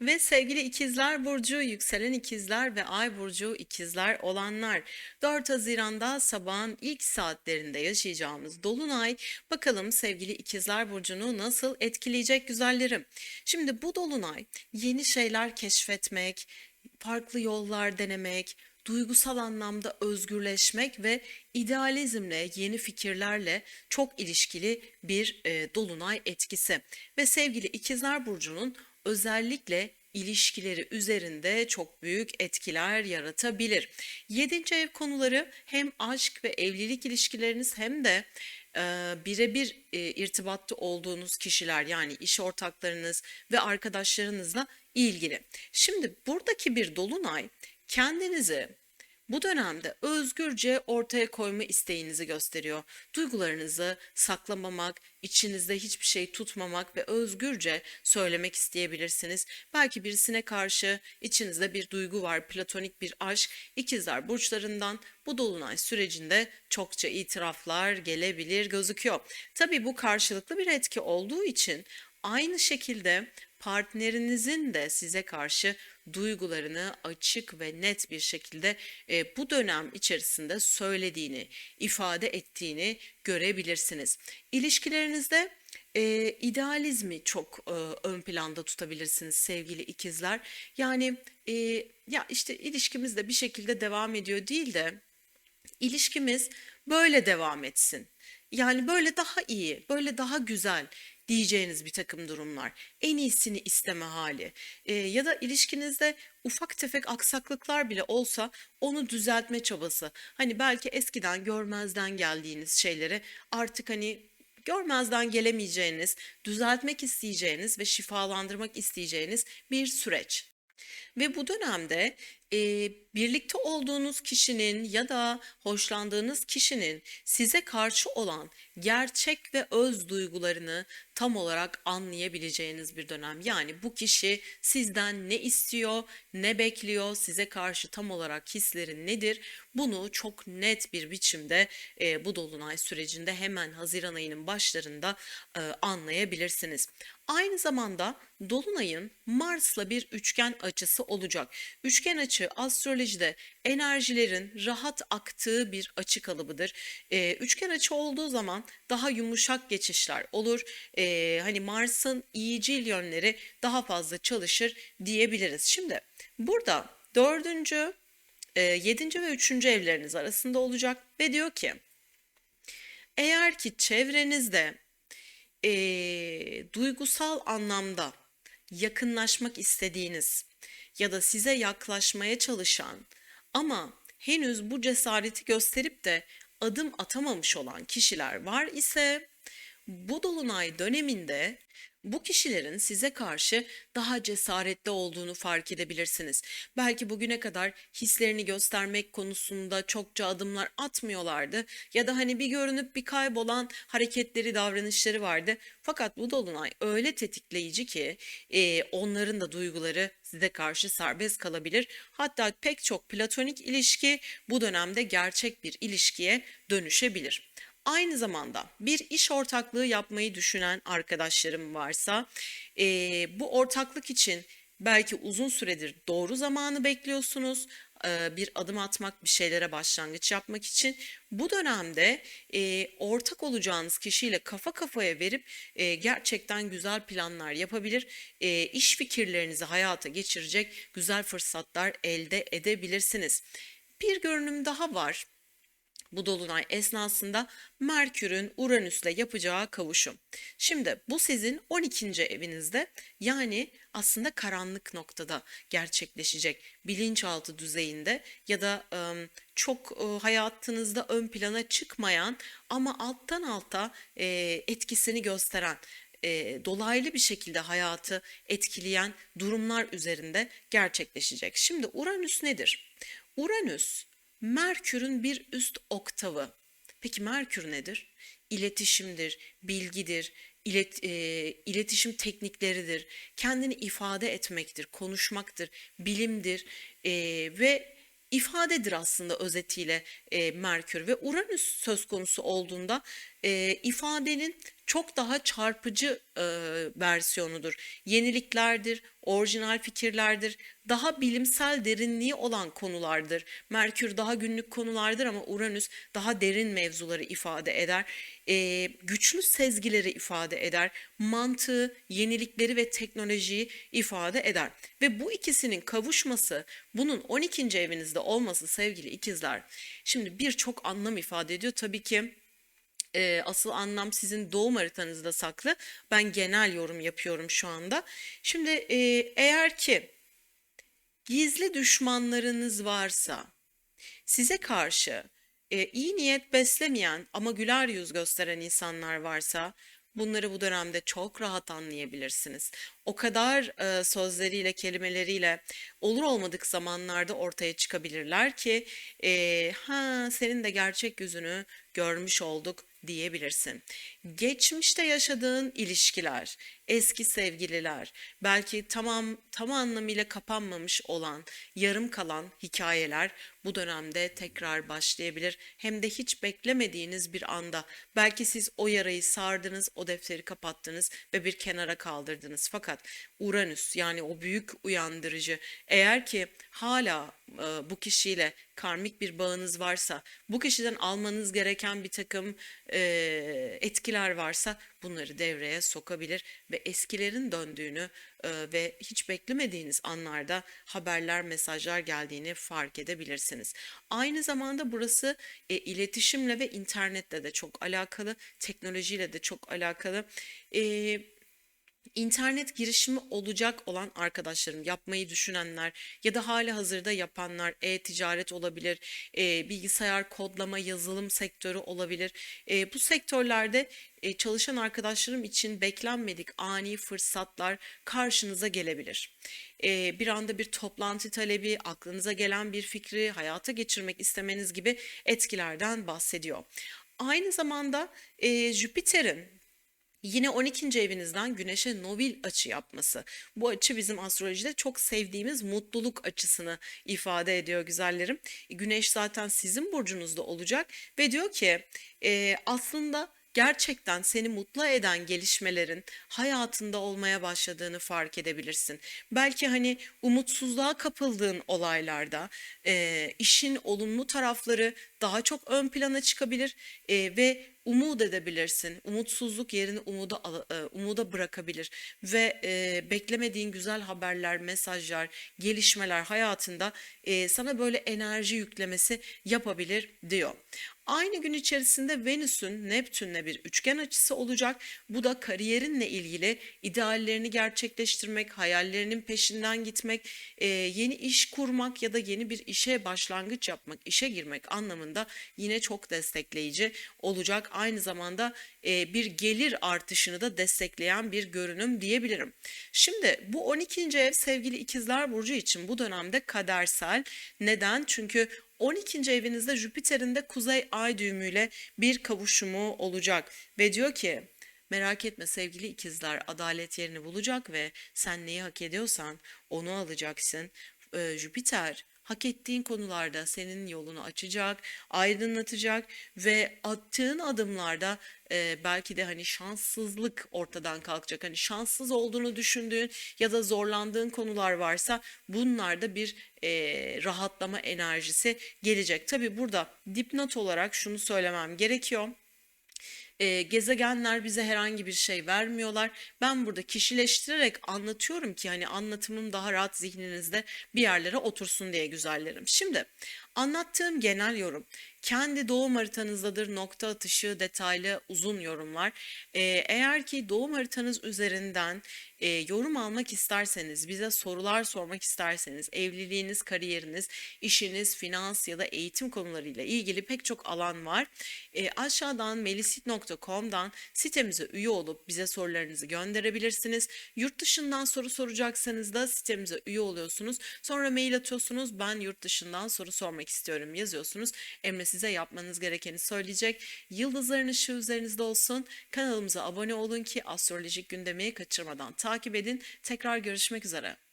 Ve sevgili ikizler burcu, yükselen ikizler ve ay burcu ikizler olanlar 4 Haziran'da sabahın ilk saatlerinde yaşayacağımız dolunay bakalım sevgili ikizler burcunu nasıl etkileyecek güzellerim. Şimdi bu dolunay yeni şeyler keşfetmek, farklı yollar denemek, duygusal anlamda özgürleşmek ve idealizmle, yeni fikirlerle çok ilişkili bir e, dolunay etkisi. Ve sevgili ikizler burcunun özellikle ilişkileri üzerinde çok büyük etkiler yaratabilir. Yedinci ev konuları hem aşk ve evlilik ilişkileriniz hem de e, birebir e, irtibatta olduğunuz kişiler yani iş ortaklarınız ve arkadaşlarınızla ilgili. Şimdi buradaki bir dolunay kendinizi bu dönemde özgürce ortaya koyma isteğinizi gösteriyor. Duygularınızı saklamamak, içinizde hiçbir şey tutmamak ve özgürce söylemek isteyebilirsiniz. Belki birisine karşı içinizde bir duygu var, platonik bir aşk. İkizler burçlarından bu dolunay sürecinde çokça itiraflar gelebilir gözüküyor. Tabii bu karşılıklı bir etki olduğu için aynı şekilde partnerinizin de size karşı duygularını açık ve net bir şekilde e, bu dönem içerisinde söylediğini, ifade ettiğini görebilirsiniz. İlişkilerinizde e, idealizmi çok e, ön planda tutabilirsiniz sevgili ikizler. Yani e, ya işte ilişkimiz de bir şekilde devam ediyor değil de ilişkimiz böyle devam etsin. Yani böyle daha iyi, böyle daha güzel diyeceğiniz bir takım durumlar. En iyisini isteme hali e, ya da ilişkinizde ufak tefek aksaklıklar bile olsa onu düzeltme çabası. Hani belki eskiden görmezden geldiğiniz şeyleri artık hani görmezden gelemeyeceğiniz, düzeltmek isteyeceğiniz ve şifalandırmak isteyeceğiniz bir süreç. Ve bu dönemde e, birlikte olduğunuz kişinin ya da hoşlandığınız kişinin size karşı olan gerçek ve öz duygularını tam olarak anlayabileceğiniz bir dönem. Yani bu kişi sizden ne istiyor, ne bekliyor, size karşı tam olarak hisleri nedir? Bunu çok net bir biçimde e, bu dolunay sürecinde hemen Haziran ayının başlarında e, anlayabilirsiniz. Aynı zamanda dolunayın Mars'la bir üçgen açısı olacak. Üçgen açı astrolojide enerjilerin rahat aktığı bir açı kalıbıdır. Ee, üçgen açı olduğu zaman daha yumuşak geçişler olur. Ee, hani Mars'ın iyicil yönleri daha fazla çalışır diyebiliriz. Şimdi burada dördüncü, e, yedinci ve üçüncü evleriniz arasında olacak ve diyor ki eğer ki çevrenizde e, duygusal anlamda yakınlaşmak istediğiniz ya da size yaklaşmaya çalışan ama henüz bu cesareti gösterip de adım atamamış olan kişiler var ise bu dolunay döneminde bu kişilerin size karşı daha cesaretli olduğunu fark edebilirsiniz. Belki bugüne kadar hislerini göstermek konusunda çokça adımlar atmıyorlardı ya da hani bir görünüp bir kaybolan hareketleri, davranışları vardı. Fakat bu dolunay öyle tetikleyici ki e, onların da duyguları size karşı serbest kalabilir. Hatta pek çok platonik ilişki bu dönemde gerçek bir ilişkiye dönüşebilir. Aynı zamanda bir iş ortaklığı yapmayı düşünen arkadaşlarım varsa e, bu ortaklık için belki uzun süredir doğru zamanı bekliyorsunuz e, bir adım atmak, bir şeylere başlangıç yapmak için bu dönemde e, ortak olacağınız kişiyle kafa kafaya verip e, gerçekten güzel planlar yapabilir, e, iş fikirlerinizi hayata geçirecek güzel fırsatlar elde edebilirsiniz. Bir görünüm daha var bu dolunay esnasında Merkür'ün Uranüs'le yapacağı kavuşum. Şimdi bu sizin 12. evinizde yani aslında karanlık noktada gerçekleşecek bilinçaltı düzeyinde ya da çok hayatınızda ön plana çıkmayan ama alttan alta etkisini gösteren e, dolaylı bir şekilde hayatı etkileyen durumlar üzerinde gerçekleşecek. Şimdi Uranüs nedir? Uranüs Merkür'ün bir üst oktavı. Peki Merkür nedir? İletişimdir, bilgidir, ilet, e, iletişim teknikleridir, kendini ifade etmektir, konuşmaktır, bilimdir e, ve ifadedir aslında özetiyle e, Merkür ve Uranüs söz konusu olduğunda e, ifadenin çok daha çarpıcı e, versiyonudur. Yeniliklerdir, orijinal fikirlerdir, daha bilimsel derinliği olan konulardır. Merkür daha günlük konulardır ama Uranüs daha derin mevzuları ifade eder. E, güçlü sezgileri ifade eder. Mantığı, yenilikleri ve teknolojiyi ifade eder. Ve bu ikisinin kavuşması, bunun 12. evinizde olması sevgili ikizler. Şimdi birçok anlam ifade ediyor. Tabii ki e, asıl anlam sizin doğum haritanızda saklı. Ben genel yorum yapıyorum şu anda. Şimdi e, eğer ki gizli düşmanlarınız varsa, size karşı e, iyi niyet beslemeyen ama güler yüz gösteren insanlar varsa, bunları bu dönemde çok rahat anlayabilirsiniz. O kadar e, sözleriyle, kelimeleriyle olur olmadık zamanlarda ortaya çıkabilirler ki, e, ha senin de gerçek yüzünü görmüş olduk diyebilirsin. Geçmişte yaşadığın ilişkiler, eski sevgililer, belki tamam tam anlamıyla kapanmamış olan, yarım kalan hikayeler bu dönemde tekrar başlayabilir. Hem de hiç beklemediğiniz bir anda. Belki siz o yarayı sardınız, o defteri kapattınız ve bir kenara kaldırdınız. Fakat Uranüs yani o büyük uyandırıcı eğer ki hala e, bu kişiyle karmik bir bağınız varsa, bu kişiden almanız gereken bir takım e, etkiler varsa bunları devreye sokabilir ve eskilerin döndüğünü e, ve hiç beklemediğiniz anlarda haberler, mesajlar geldiğini fark edebilirsiniz. Aynı zamanda burası e, iletişimle ve internetle de çok alakalı, teknolojiyle de çok alakalı. E, İnternet girişimi olacak olan arkadaşlarım, yapmayı düşünenler ya da hali hazırda yapanlar, e-ticaret olabilir, e, bilgisayar kodlama, yazılım sektörü olabilir. E, bu sektörlerde e, çalışan arkadaşlarım için beklenmedik ani fırsatlar karşınıza gelebilir. E, bir anda bir toplantı talebi, aklınıza gelen bir fikri hayata geçirmek istemeniz gibi etkilerden bahsediyor. Aynı zamanda e, Jüpiter'in Yine 12. evinizden Güneş'e novil açı yapması. Bu açı bizim astrolojide çok sevdiğimiz mutluluk açısını ifade ediyor güzellerim. Güneş zaten sizin burcunuzda olacak ve diyor ki e, aslında gerçekten seni mutlu eden gelişmelerin hayatında olmaya başladığını fark edebilirsin. Belki hani umutsuzluğa kapıldığın olaylarda e, işin olumlu tarafları daha çok ön plana çıkabilir e, ve umut edebilirsin. Umutsuzluk yerini umuda umuda bırakabilir ve e, beklemediğin güzel haberler, mesajlar, gelişmeler hayatında e, sana böyle enerji yüklemesi yapabilir diyor. Aynı gün içerisinde Venüs'ün Neptün'le bir üçgen açısı olacak. Bu da kariyerinle ilgili ideallerini gerçekleştirmek, hayallerinin peşinden gitmek, e, yeni iş kurmak ya da yeni bir işe başlangıç yapmak, işe girmek anlamında yine çok destekleyici olacak. Aynı zamanda e, bir gelir artışını da destekleyen bir görünüm diyebilirim. Şimdi bu 12. ev sevgili ikizler burcu için bu dönemde kadersel. Neden? Çünkü 12. evinizde Jüpiter'in de kuzey ay düğümüyle bir kavuşumu olacak ve diyor ki merak etme sevgili ikizler adalet yerini bulacak ve sen neyi hak ediyorsan onu alacaksın. Ee, Jüpiter hak ettiğin konularda senin yolunu açacak, aydınlatacak ve attığın adımlarda e, belki de hani şanssızlık ortadan kalkacak. Hani şanssız olduğunu düşündüğün ya da zorlandığın konular varsa bunlarda bir e, rahatlama enerjisi gelecek. Tabi burada dipnot olarak şunu söylemem gerekiyor e, gezegenler bize herhangi bir şey vermiyorlar. Ben burada kişileştirerek anlatıyorum ki hani anlatımım daha rahat zihninizde bir yerlere otursun diye güzellerim. Şimdi anlattığım genel yorum kendi doğum haritanızdadır nokta atışı detaylı uzun yorumlar. Ee, eğer ki doğum haritanız üzerinden e, yorum almak isterseniz, bize sorular sormak isterseniz, evliliğiniz, kariyeriniz, işiniz, finans ya da eğitim konularıyla ilgili pek çok alan var. E, aşağıdan melisit.com'dan sitemize üye olup bize sorularınızı gönderebilirsiniz. Yurt dışından soru soracaksanız da sitemize üye oluyorsunuz. Sonra mail atıyorsunuz. Ben yurt dışından soru sormak istiyorum yazıyorsunuz. Emre size yapmanız gerekeni söyleyecek. Yıldızların ışığı üzerinizde olsun. Kanalımıza abone olun ki astrolojik gündemi kaçırmadan takip edin. Tekrar görüşmek üzere.